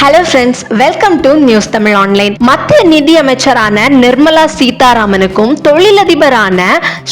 Hello friends welcome to news Tamil online மத்திய நிதி அமைச்சரான நிர்மலா சீதாராமனுக்கும் தொழிலதிபரான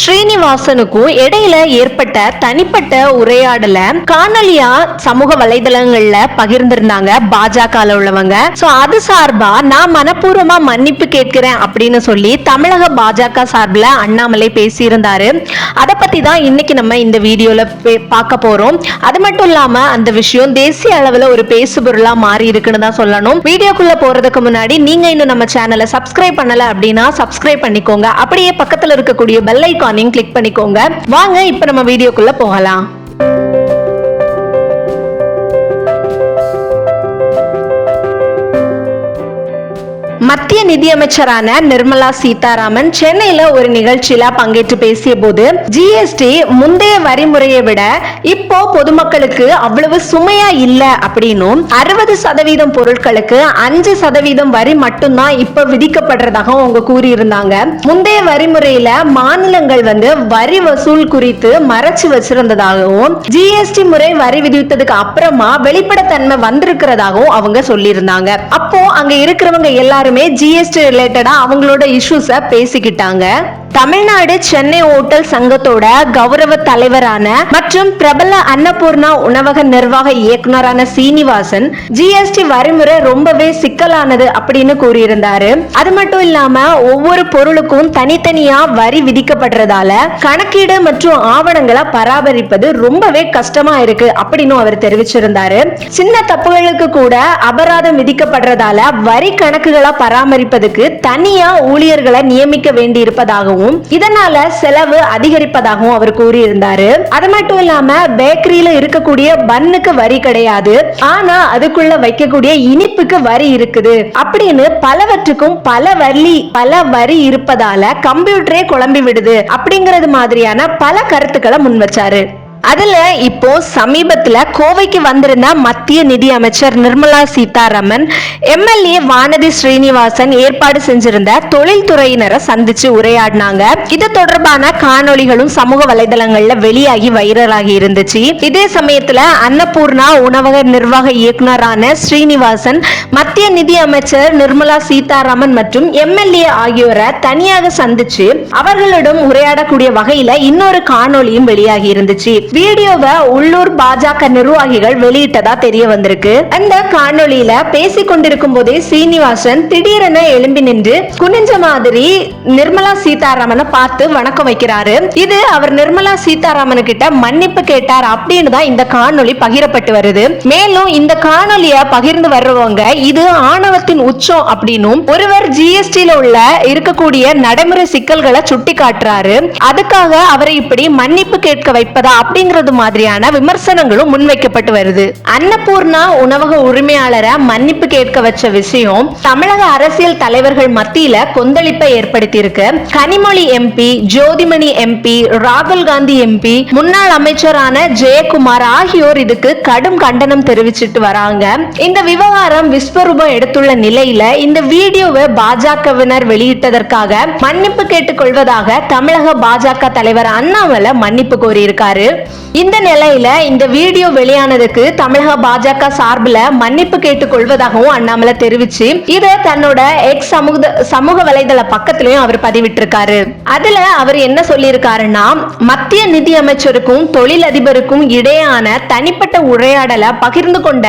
ஸ்ரீனிவாசனுக்கும் இடையில ஏற்பட்ட தனிப்பட்ட உரையாடல காணொலியா சமூக வலைதளங்கள்ல பகிர்ந்திருந்தாங்க பாஜக உள்ளவங்க. சோ அது சார்பா நான் மனப்பூர்வமா மன்னிப்பு கேட்கிறேன் அப்படின்னு சொல்லி தமிழக பாஜக சார்பில் அண்ணாமலை பேசியிருந்தாரு. அதை பத்தி தான் இன்னைக்கு நம்ம இந்த வீடியோல பே- பார்க்க போறோம். அது மட்டும் இல்லாம அந்த விஷயம் தேசிய அளவுல ஒரு பேசுபொருளா மாறி இருக்குன்னு தான் சொல்லணும். வீடியோக்குள்ள போறதுக்கு முன்னாடி நீங்க இன்னும் நம்ம சேனலை சப்ஸ்கிரைப் பண்ணல அப்படின்னா சப்ஸ்கிரைப் பண்ணிக்கோங்க. அப்படியே பக்கத்துல இருக்கக்கூடிய பெல் ஐக்கானையும் கிளிக் பண்ணிக்கோங்க. வாங்க இப்ப நம்ம வீடியோக்குள்ள போகலாம். மத்திய நிதியமைச்சரான நிர்மலா சீதாராமன் சென்னையில ஒரு நிகழ்ச்சியில பங்கேற்று பேசிய போது ஜிஎஸ்டி முந்தைய வரிமுறையை விட இப்போ பொதுமக்களுக்கு அவ்வளவு சுமையா இல்ல அப்படின்னும் அறுபது சதவீதம் பொருட்களுக்கு அஞ்சு சதவீதம் வரி மட்டும்தான் இப்ப விதிக்கப்படுறதாக அவங்க கூறியிருந்தாங்க. முந்தைய வரிமுறையில மாநிலங்கள் வந்து வரி வசூல் குறித்து மறைச்சு வச்சிருந்ததாகவும் ஜிஎஸ்டி முறை வரி விதித்ததுக்கு அப்புறமா வெளிப்படைத்தன்மை வந்திருக்கிறதாகவும் அவங்க சொல்லியிருந்தாங்க. அப்போ அங்க இருக்கிறவங்க எல்லாரும் ஜிஎஸ்டி ரிலேட்டடா அவங்களோட இஷ்யூஸ பேசிக்கிட்டாங்க. தமிழ்நாடு சென்னை ஓட்டல் சங்கத்தோட கௌரவ தலைவரான மற்றும் பிரபல அன்னபூர்ணா உணவக நிர்வாக இயக்குனரான சீனிவாசன் ஜிஎஸ்டி வரிமுறை ரொம்பவே சிக்கலானது அப்படின்னு கூறியிருந்தாரு. அது மட்டும் இல்லாம ஒவ்வொரு பொருளுக்கும் தனித்தனியா வரி விதிக்கப்படுறதால கணக்கீடு மற்றும் ஆவணங்களை பராமரிப்பது ரொம்பவே கஷ்டமா இருக்கு அப்படின்னு அவர் தெரிவிச்சிருந்தாரு. சின்ன தப்புகளுக்கு கூட அபராதம் விதிக்கப்படுறதால வரி கணக்குகளை பராமரிப்பதுக்கு தனியா ஊழியர்களை நியமிக்க வேண்டி இருப்பதாகவும் இதனால செலவு அதிகரிப்பதாகவும் அவர் கூறியிருந்தாரு. அது மட்டும் இல்லாம பேக்கரியில இருக்கக்கூடிய பன்னுக்கு வரி கிடையாது. ஆனா அதுக்குள்ள வைக்கக்கூடிய இனிப்புக்கு வரி இருக்குது. அப்படின்னு பலவற்றுக்கும் பல வரி பல வரி இருப்பதால கம்ப்யூட்டரே குழம்பி விடுது. அப்படிங்கறது மாதிரியான பல கருத்துக்களை முன் வச்சாரு அதுல இப்போ சமீபத்துல கோவைக்கு வந்திருந்த மத்திய நிதி அமைச்சர் நிர்மலா சீதாராமன் எம்எல்ஏ வானதி ஸ்ரீனிவாசன் ஏற்பாடு செஞ்சிருந்த தொழில்துறையினரை சந்திச்சு உரையாடினாங்க. இது தொடர்பான காணொளிகளும் சமூக வலைதளங்கள்ல வெளியாகி வைரலாகி இருந்துச்சு. இதே சமயத்துல அன்னபூர்ணா உணவக நிர்வாக இயக்குனரான ஸ்ரீனிவாசன் மத்திய நிதி அமைச்சர் நிர்மலா சீதாராமன் மற்றும் எம்எல்ஏ ஆகியோரை தனியாக சந்திச்சு அவர்களிடம் உரையாடக்கூடிய வகையில இன்னொரு காணொளியும் வெளியாகி இருந்துச்சு. வீடியோவை உள்ளூர் பாஜக நிர்வாகிகள் வெளியிட்டதா தெரிய வந்திருக்கு. அந்த காணொளியில பேசிக் கொண்டிருக்கும் போதே சீனிவாசன் திடீரென எழும்பி நின்று குனிஞ்ச மாதிரி நிர்மலா சீதாராமனை பார்த்து வணக்கம் வைக்கிறாரு. இது அவர் நிர்மலா சீதாராமன் கிட்ட மன்னிப்பு கேட்டார் அப்படின்னு தான் இந்த காணொளி பகிரப்பட்டு வருது. மேலும் இந்த காணொலிய பகிர்ந்து வர்றவங்க இது ஆணவத்தின் உச்சம் அப்படின்னும் ஒருவர் ஜிஎஸ்டியில உள்ள இருக்கக்கூடிய நடைமுறை சிக்கல்களை சுட்டி காட்டுறாரு அதுக்காக அவரை இப்படி மன்னிப்பு கேட்க வைப்பதா அப்படிங்கிறது மாதிரியான விமர்சனங்களும் முன்வைக்கப்பட்டு வருது. அன்னபூர்ணா உணவக உரிமையாளரை மன்னிப்பு கேட்க வச்ச விஷயம் தமிழக அரசியல் தலைவர்கள் மத்தியில கொந்தளிப்பை ஏற்படுத்தி இருக்கு கனிமொழி எம்பி ஜோதிமணி எம்பி ராகுல் காந்தி எம்பி முன்னாள் அமைச்சரான ஜெயக்குமார் ஆகியோர் இதுக்கு கடும் கண்டனம் தெரிவிச்சிட்டு வராங்க. இந்த விவகாரம் விஸ்வரூபம் எடுத்துள்ள நிலையில இந்த வீடியோவை பாஜகவினர் வெளியிட்டதற்காக மன்னிப்பு கேட்டுக்கொள்வதாக தமிழக பாஜக தலைவர் அண்ணாமலை மன்னிப்பு கோரியிருக்காரு. இந்த நிலையில இந்த வீடியோ வெளியானதுக்கு தமிழக பாஜக சார்பில் மன்னிப்பு கேட்டுக்கொள்வதாகவும் அண்ணாமலை தெரிவிச்சு இதை தன்னோட எக்ஸ் சமூக சமூக வலைதள பக்கத்திலையும் அவர் பதிவிட்டிருக்காரு. அதுல அவர் என்ன சொல்லியிருக்காருன்னா மத்திய நிதி அமைச்சருக்கும் தொழிலதிபருக்கும் இடையான தனிப்பட்ட உரையாடலை பகிர்ந்து கொண்ட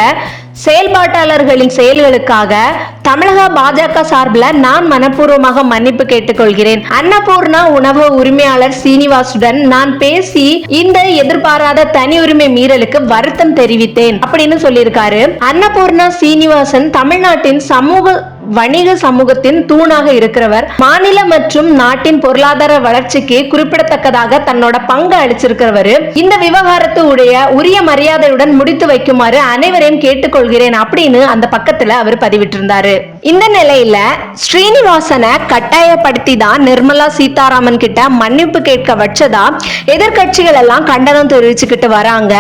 செயல்பாட்டாளர்களின் செயல்களுக்காக தமிழக பாஜக சார்பில் நான் மனப்பூர்வமாக மன்னிப்பு கேட்டுக்கொள்கிறேன். அன்னபூர்ணா உணவு உரிமையாளர் சீனிவாசுடன் நான் பேசி இந்த எதிர்பாராத தனி உரிமை மீறலுக்கு வருத்தம் தெரிவித்தேன். அப்படின்னு சொல்லியிருக்காரு. அன்னபூர்ணா சீனிவாசன் தமிழ்நாட்டின் சமூக வணிக சமூகத்தின் தூணாக இருக்கிறவர் மாநில மற்றும் நாட்டின் பொருளாதார வளர்ச்சிக்கு குறிப்பிடத்தக்கதாக தன்னோட பங்கு அளிச்சிருக்கிறவர். இந்த விவகாரத்து உடைய உரிய மரியாதையுடன் முடித்து வைக்குமாறு அனைவரையும் கேட்டுக்கொள்கிறேன் அப்படின்னு அந்த பக்கத்துல அவர் பதிவிட்டிருந்தாரு. இந்த நிலையில ஸ்ரீனிவாசனை கட்டாயப்படுத்தி தான் நிர்மலா சீதாராமன் கிட்ட மன்னிப்பு கேட்க வச்சதா எதிர்கட்சிகள் எல்லாம் கண்டனம் தெரிவிச்சுக்கிட்டு வராங்க.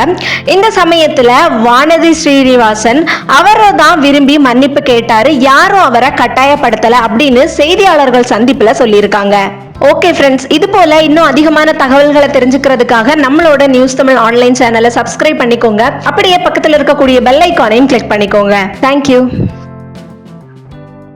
இந்த சமயத்துல வானதி ஸ்ரீனிவாசன் அவரை தான் விரும்பி மன்னிப்பு கேட்டாரு. யாரும் அவரை கட்டாயப்படுத்தல அப்படின்னு செய்தியாளர்கள் சந்திப்புல சொல்லியிருக்காங்க. ஓகே ஃப்ரெண்ட்ஸ் இது போல இன்னும் அதிகமான தகவல்களை தெரிஞ்சுக்கிறதுக்காக நம்மளோட நியூஸ் தமிழ் ஆன்லைன் சேனலை சப்ஸ்கிரைப் பண்ணிக்கோங்க. அப்படியே பக்கத்தில் இருக்கக்கூடிய பெல் ஐக்கானையும் கிளிக் பண்ணிக்கோங்க. தேங்க்யூ